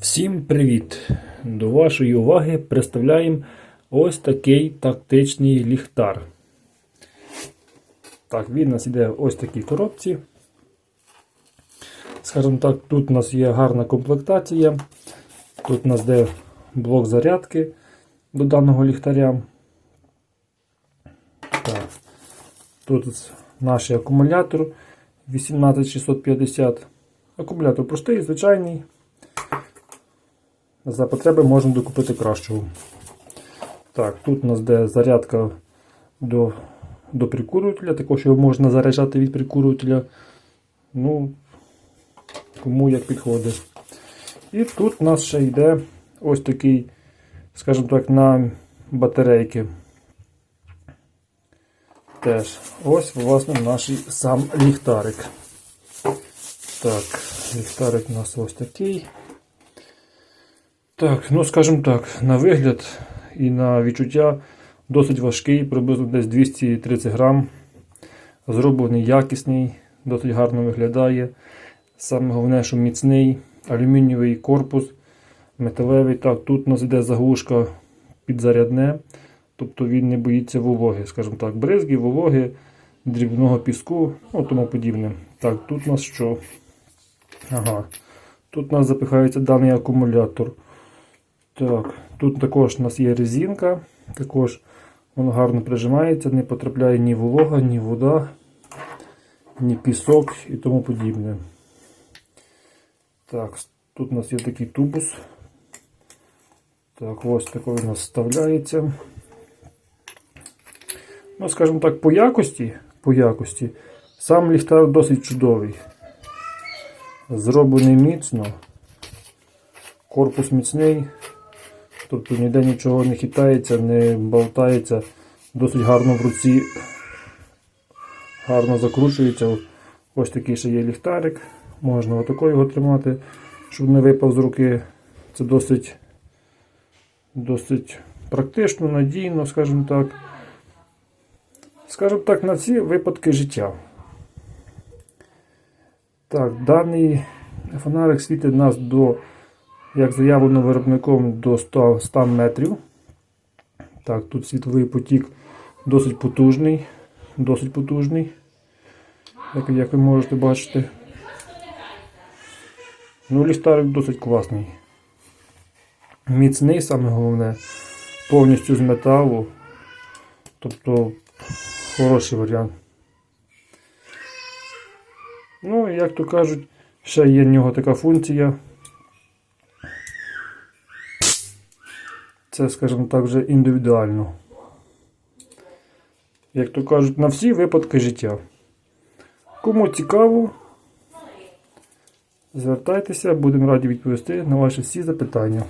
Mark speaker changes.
Speaker 1: Всім привіт! До вашої уваги представляємо ось такий тактичний ліхтар. Так, він у нас йде ось в такій коробці. Скажімо так, тут у нас є гарна комплектація. Тут у нас йде блок зарядки до даного ліхтаря. Так. Тут наш акумулятор 18650. Акумулятор простий, звичайний. За потреби можемо докупити кращого. Так, тут у нас де зарядка до до прикурювателя, також його можна заряджати від прикурювателя. Ну, кому як підходить. І тут у нас ще йде ось такий, скажімо так, на батарейки. Теж ось, власне, наш сам ліхтарик. Так, ліхтарик у нас ось такий. Так, ну скажімо так, на вигляд і на відчуття досить важкий, приблизно десь 230 грам. Зроблений якісний, досить гарно виглядає. Саме головне, що міцний алюмінієвий корпус, металевий. Так, тут у нас йде заглушка підзарядне, тобто він не боїться вологи, скажімо так, бризги, вологи, дрібного піску, ну тому подібне. Так, тут у нас що? Ага. Тут у нас запихається даний акумулятор. Так, Тут також у нас є резинка, також воно гарно прижимається, не потрапляє ні волога, ні вода, ні пісок і тому подібне. Так, Тут у нас є такий тубус. Так, ось такий у нас вставляється. Ну, скажімо так, по якості, по якості сам ліхтар досить чудовий. Зроблений міцно, корпус міцний. Тобто ніде нічого не хитається, не болтається, досить гарно в руці гарно закручується. Ось такий ще є ліхтарик. Можна отако його тримати, щоб не випав з руки. Це досить досить практично, надійно, скажімо так. Скажімо так, на всі випадки життя. Так, даний фонарик світить нас до як заявлено виробником до 100 100 метрів. Так, Тут світловий потік досить потужний, досить потужний, як, як ви можете бачити. Ну, ліхтарик досить класний. Міцний, саме головне, повністю з металу. Тобто хороший варіант. Ну, як то кажуть, ще є в нього така функція. Це, скажімо так, вже індивідуально. Як то кажуть, на всі випадки життя. Кому цікаво, звертайтеся, будемо раді відповісти на ваші всі запитання.